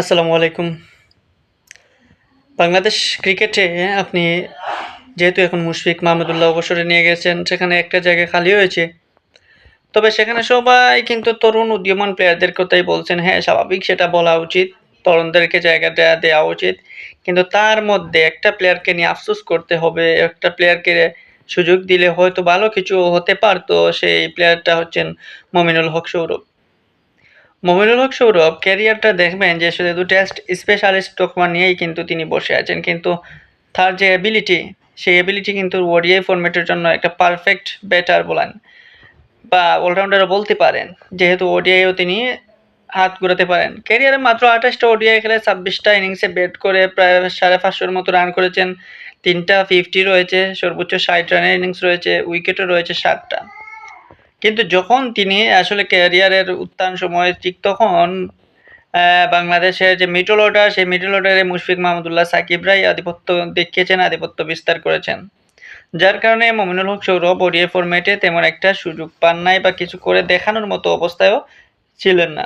আসসালামু আলাইকুম। বাংলাদেশ ক্রিকেটে আপনি যেহেতু এখন মুশফিক মাহমুদুল্লাহ অবসরে নিয়ে গেছেন, সেখানে একটা জায়গা খালি হয়েছে। তবে সেখানে সবাই কিন্তু তরুণ উদীয়মান প্লেয়ারদের কথাই বলছেন হ্যাঁ স্বাভাবিক সেটা বলা উচিত, তরুণদেরকে জায়গাটা দেওয়া উচিত, কিন্তু তার মধ্যে একটা প্লেয়ারকে নিয়ে আফসোস করতে হবে, একটা প্লেয়ারকে সুযোগ দিলে হয়তো ভালো কিছু হতে পারতো, সেই প্লেয়ারটা হচ্ছেন মমিনুল হক সৌরভ। মমিনুল হক সৌরভ ক্যারিয়ারটা দেখবেন যে শুধু টেস্ট স্পেশালিস্ট তোকমা নিয়েই কিন্তু তিনি বসে আছেন, কিন্তু তার যে অ্যাবিলিটি সেই এবিলিটি কিন্তু ওডিআই ফরম্যাটের জন্য একটা পারফেক্ট ব্যাটার বলেন বা অলরাউন্ডারও বলতে পারেন, যেহেতু ওডিআইও তিনি হাত ঘুরাতে পারেন। ক্যারিয়ারে মাত্র আঠাশটা ওডিআই খেলে ছাব্বিশটা ইনিংসে ব্যাট করে প্রায় সাড়ে পাঁচশোর মতো রান করেছেন। তিনটা ফিফটি রয়েছে, সর্বোচ্চ ষাট রানের ইনিংস রয়েছে উইকেটও রয়েছে সাতটা। কিন্তু যখন তিনি আসলে ক্যারিয়ারের উত্থান সময় ঠিক তখন বাংলাদেশের যে মিডল অর্ডার সেই মিডল অর্ডারে মুশফিক মাহমুদুল্লাহ সাকিবরাই আধিপত্য দেখিয়েছেন, আধিপত্য বিস্তার করেছেন। যার কারণে মমিনুল হক সৌরভ ওডিএ ফরম্যাটে তেমন একটা সুযোগ পান নাই বা কিছু করে দেখানোর মতো অবস্থায়ও ছিলেন না।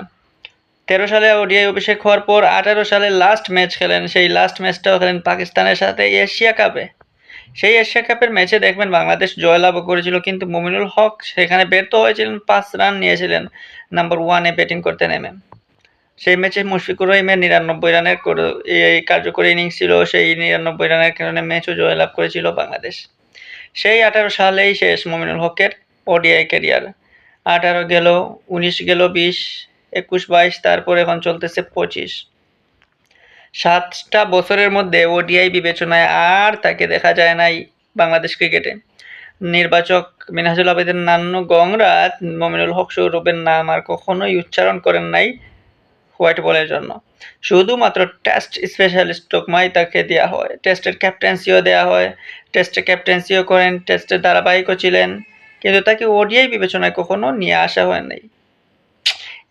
তেরো সালে ওডিআই অভিষেক হওয়ার পর আঠারো সালে লাস্ট ম্যাচ খেলেন, সেই লাস্ট ম্যাচটাও খেলেন পাকিস্তানের সাথে এশিয়া কাপে সেই এশিয়া কাপের ম্যাচে দেখবেন বাংলাদেশ জয়লাভ করেছিল, কিন্তু মমিনুল হক সেখানে ব্যর্থ হয়েছিলেন, পাঁচ রান নিয়েছিলেন নাম্বার ওয়ানে ব্যাটিং করতে নেমে। সেই ম্যাচে মুশফিকুর রহিমের নিরানব্বই রানের এই কার্যকরী ইনিংস ছিল, সেই নিরানব্বই রানের কারণে ম্যাচও জয়লাভ করেছিল বাংলাদেশ। সেই আঠারো সালেই শেষ মমিনুল হকের ওডিআই ক্যারিয়ার আঠারো গেল, উনিশ গেল, বিশ, একুশ, বাইশ, তারপর এখন চলতেছে পঁচিশ। সাতটা বছরের মধ্যে ওডিআই বিবেচনায় আর তাকে দেখা যায় নাই বাংলাদেশ ক্রিকেটে। নির্বাচক মিনহাজুল আবেদের নান্নু গংরাত, মমিনুল হক, সৌরভের নাম আর কখনোই উচ্চারণ করেন নাই হোয়াইট বলের জন্য। শুধুমাত্র টেস্ট স্পেশালিস্ট টোকমাই তাকে দেওয়া হয়, টেস্টের ক্যাপ্টেন্সিও দেওয়া হয়, টেস্টে ক্যাপ্টেন্সিও করেন, টেস্টের ধারাবাহিকও ছিলেন, কিন্তু তাকে ওডিআই বিবেচনায় কখনো নিয়ে আসা হয় নাই।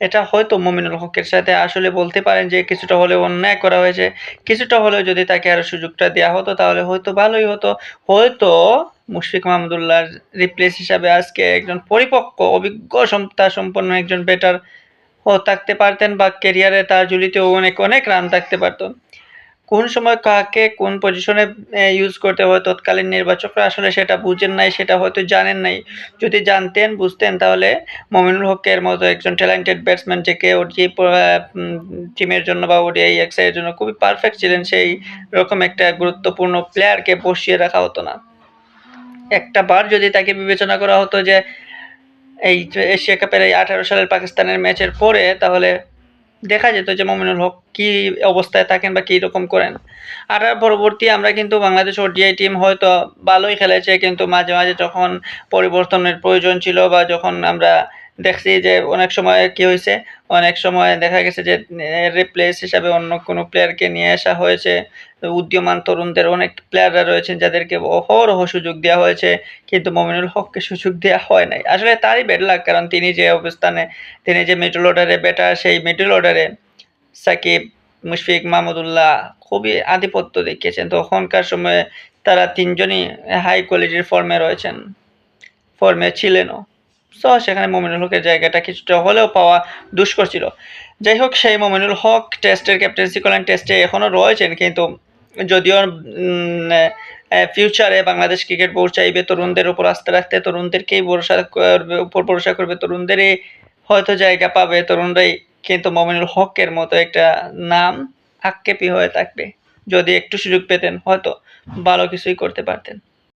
এটা হয়তো মমিনুল হকের সাথে আসলে বলতে পারেন যে কিছুটা হলেও অন্যায় করা হয়েছে, কিছুটা হলেও যদি তাকে আরও সুযোগটা দেওয়া হতো তাহলে হয়তো ভালোই হতো। হয়তো মুশফিক মাহমুদুল্লাহর রিপ্লেস হিসাবে আজকে একজন পরিপক্ক, অভিজ্ঞ, সমতা সম্পন্ন একজন বেটার ও থাকতে পারতেন বা ক্যারিয়ারে তার ঝুলিতেও অনেক অনেক রান থাকতে পারতো। কোন সময় কাকে কোন পজিশনে ইউজ করতে হয় তৎকালীন নির্বাচকরা আসলে সেটা বুঝেন নাই, সেটা হয়তো জানেন নাই। যদি জানতেন, বুঝতেন, তাহলে মমিনুল হকের মতো একজন ট্যালেন্টেড ব্যাটসম্যান থেকে ওডিআই টিমের জন্য বা ওডিআই এক্সাইয়ের জন্য খুবই পারফেক্ট ছিলেন, সেই রকম একটা গুরুত্বপূর্ণ প্লেয়ারকে বসিয়ে রাখা হতো না। একটা বার যদি তাকে বিবেচনা করা হতো যে, এই যে এশিয়া কাপের এই আঠারো সালের পাকিস্তানের ম্যাচের পরে, তাহলে দেখা যেত যে মমিনুল হক কী অবস্থায় থাকেন বা কী রকম করেন। আর পরবর্তী আমরা কিন্তু বাংলাদেশ ওডিআই টিম হয়তো ভালোই খেলেছে, কিন্তু মাঝে মাঝে যখন পরিবর্তনের প্রয়োজন ছিল বা যখন আমরা দেখছি যে অনেক সময় কি হয়েছে, অনেক সময় দেখা গেছে যে রিপ্লেস হিসাবে অন্য কোনো প্লেয়ারকে নিয়ে আসা হয়েছে। উদীয়মান তরুণদের অনেক প্লেয়াররা রয়েছেন যাদেরকে অহরহ সুযোগ দেওয়া হয়েছে, কিন্তু মমিনুল হককে সুযোগ দেওয়া হয় নাই। আসলে তারই ব্যাড লাগ কারণ তিনি যে অবস্থানে, তিনি যে মিডল অর্ডারে ব্যাটার সেই মিডল অর্ডারে সাকিব, মুশফিক মাহমুদুল্লাহ খুবই আধিপত্য দেখিয়েছেন। তখনকার সময়ে তারা তিনজনই হাই কোয়ালিটির ফর্মে রয়েছেন। ফর্মে ছিলেনও। সো সেখানে মমিনুল হকের জায়গাটা কিছুটা হলেও পাওয়া দুষ্কর ছিল। যাই হোক, সেই মমিনুল হক টেস্টের ক্যাপ্টেন্সি করেন। টেস্টে এখনও রয়েছেন, কিন্তু যদিও ফিউচারে বাংলাদেশ ক্রিকেট বোর্ড চাইবে তরুণদের উপর আস্থা রাখতে, তরুণদেরকেই ভরসা করবে, উপর ভরসা করবে, তরুণদেরই হয়তো জায়গা পাবে। তরুণরাই কিন্তু মমিনুল হকের মতো একটা নাম আক্ষেপী হয়ে থাকবে। যদি একটু সুযোগ পেতেন, হয়তো ভালো কিছুই করতে পারতেন।